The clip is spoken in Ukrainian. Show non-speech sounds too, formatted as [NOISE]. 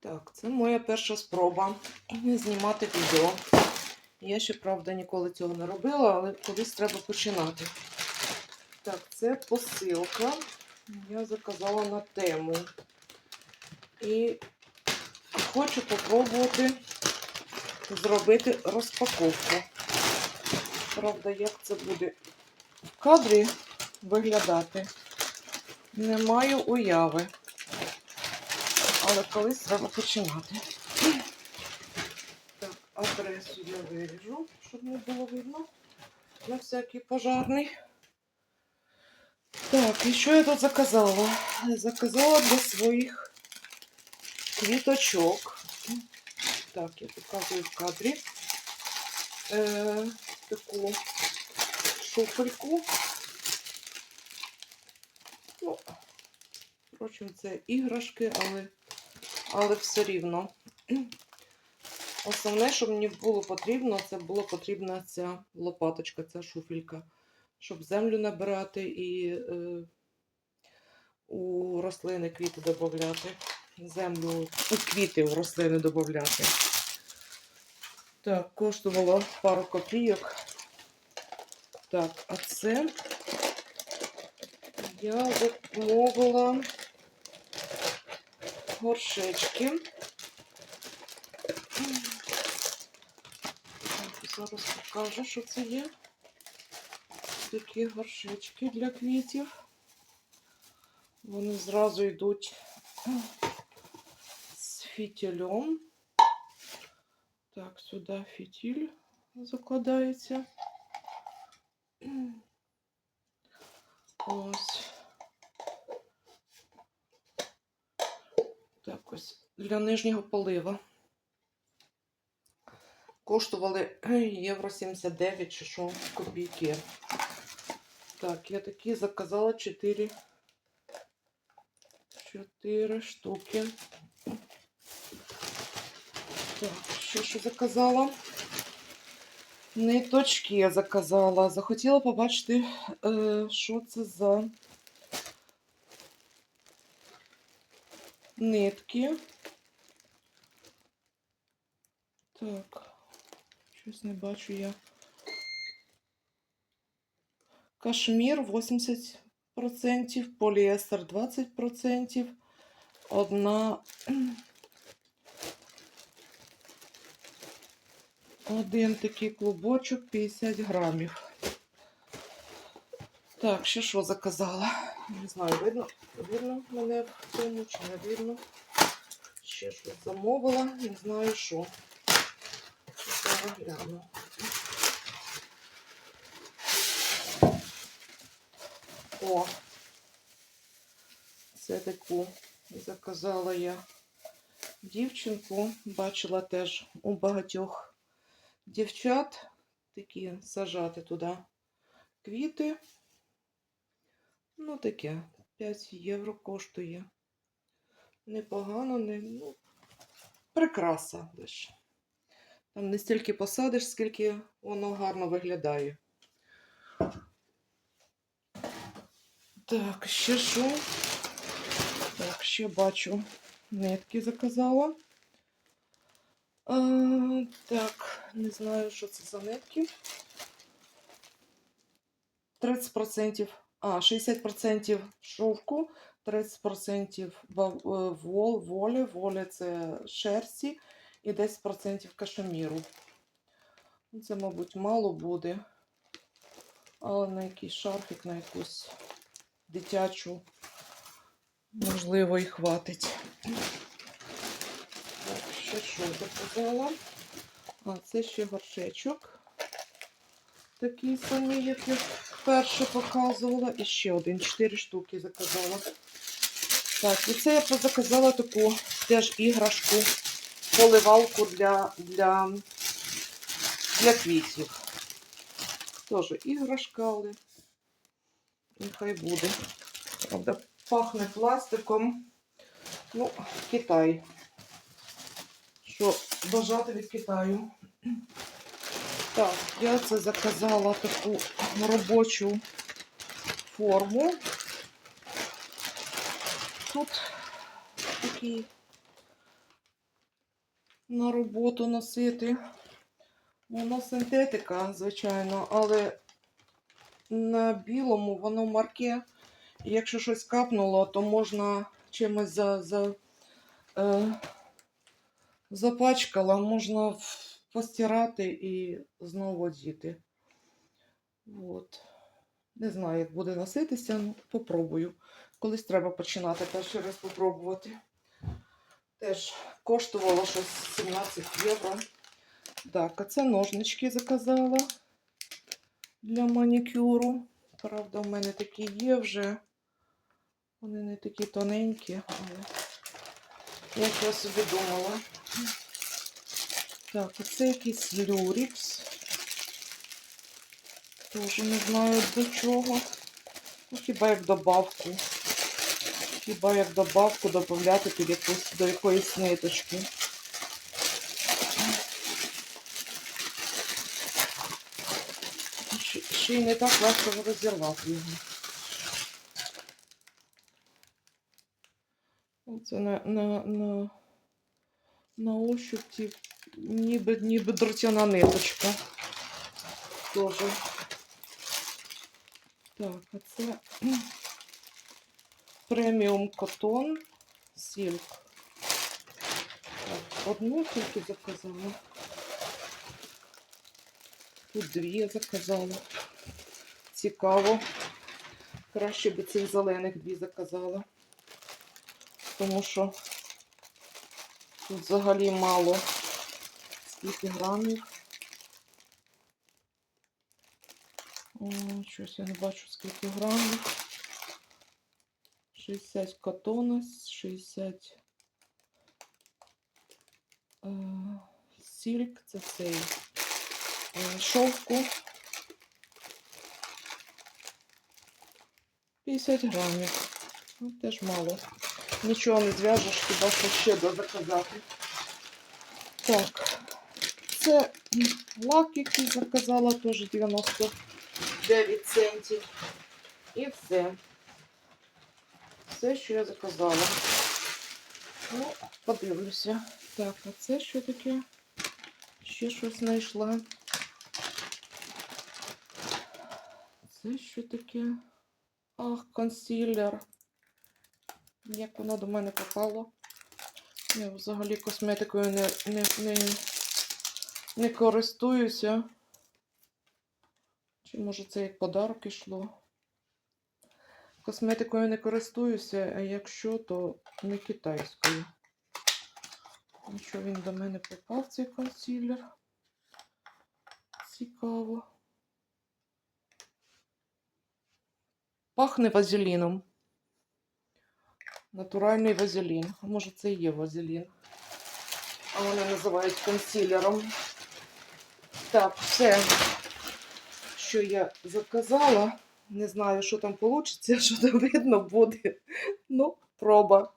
Так, це моя перша спроба знімати відео. Я ще, правда, ніколи цього не робила, але колись треба починати. Так, це посилка. Я заказала на тему. І хочу попробувати зробити розпаковку. Правда, як це буде в кадрі виглядати, не маю уяви. Але колись треба починати. Так, адресу я виріжу, щоб не було видно. На всякий пожарний. Так, і що я тут заказала? Заказала для своїх квіточок. Так, я показую в кадрі е, таку шуфельку. Ну, впрочем, це іграшки, але, але все рівно. Основне, що мені було потрібно, це була потрібна ця лопаточка, ця шуфелька, щоб землю набирати і е, у рослини квіти додати. Землю у квіти у рослини додати. Так, коштувало пару копійок. Так, а це я замовила горшечки. Так, зараз покажу, що це є. Такі горшечки для квітів. Вони зразу йдуть з фітілем. Так, сюди фітіль закладається. Ось. Так, ось для нижнього полива. Коштували євро 79 чи що копійки. Так, я такі заказала 4, 4 штуки. Так, ще що заказала? Ниточки я заказала. Захотіла побачити, е, що це за нитки. Так, щось не бачу я. Кашмір 80%, поліестер 20%, одна. [CLEARS THROAT] Один такий клубочок 50 грамів. Так, ще що заказала? Не знаю, видно, видно мене в цьому чи не видно. Ще щось замовила, не знаю що. Гляну. О, це таку заказала я дівчинку. Бачила теж у багатьох дівчат такі сажати туди квіти. Ну, таке, 5 євро коштує. Непогано, не, ну, прикраса лише. Там не стільки посадиш, скільки воно гарно виглядає. Так, ще що? Так, ще бачу, нитки заказала. А, так, не знаю, що це за нитки. 30%, а, 60% шовку, 30% е, вол, волі, волі це шерсті і 10% кашеміру. Ну, Це, мабуть, мало буде, але на якийсь шарфік, на якусь дитячу, можливо, і хватить. Так, ще що я показала? А, це ще горшечок. Такий самий, як я вперше показувала. І ще один, 4 штуки заказала. Так, і це я заказала таку теж іграшку, поливалку для, для, для квітів. Теж іграшка, але нехай буде. Правда, пахне пластиком. Ну, Китай. Що бажати від Китаю. Так, я це заказала таку робочу форму. Тут такий на роботу носити. Воно синтетика, звичайно, але на білому воно марке. Якщо щось капнуло, то можна чимось за, за, е, запачкала, можна постирати і знову одіти. От. Не знаю, як буде носитися, ну, попробую. Колись треба починати перший раз попробувати. Теж коштувало щось 17 євро. Так, а це ножнички заказала для манікюру. Правда, в мене такі є вже. Вони не такі тоненькі, але як я собі думала. Так, оце якийсь люрікс. Тоже не знаю до чого. Ну, хіба як добавку. Хіба як добавку додати під якусь, до якоїсь ниточки. Ще, й не так легко розірвати його. Оце на, на, на, на ощупь ніби, ніби дротяна ниточка. Тоже. Так, а це [CLEARS THROAT] преміум котон сілк. Одну тільки заказала. Тут дві заказала. Цікаво. Краще би цих зелених дві заказала. Тому що тут взагалі мало. Скільки грамів. О, щось я не бачу скільки грамів. 60 катона, 60 е, сільк, це цей е, шовку. 50 грамів. Ну, теж мало. Нічого не зв'яжеш, хіба що ще заказати. Так, це лак, який заказала, теж 99 центів. І все. Все, що я заказала. Ну, подивлюся. Так, а це що таке? Ще щось знайшла. Це що таке? Ах, консилер. Як воно до мене попало. Я взагалі косметикою не, не, не, не користуюся. Чи може це як подарок ішло? Косметикою не користуюся, а якщо, то не китайською. Нічого він до мене попав, цей консилер. Цікаво. Пахне вазеліном. Натуральний вазелін. А може це і є вазелін. А вони називають консилером. Так, все, що я заказала. Не знаю, що там вийде, [LAUGHS] що там видно буде. Ну, проба.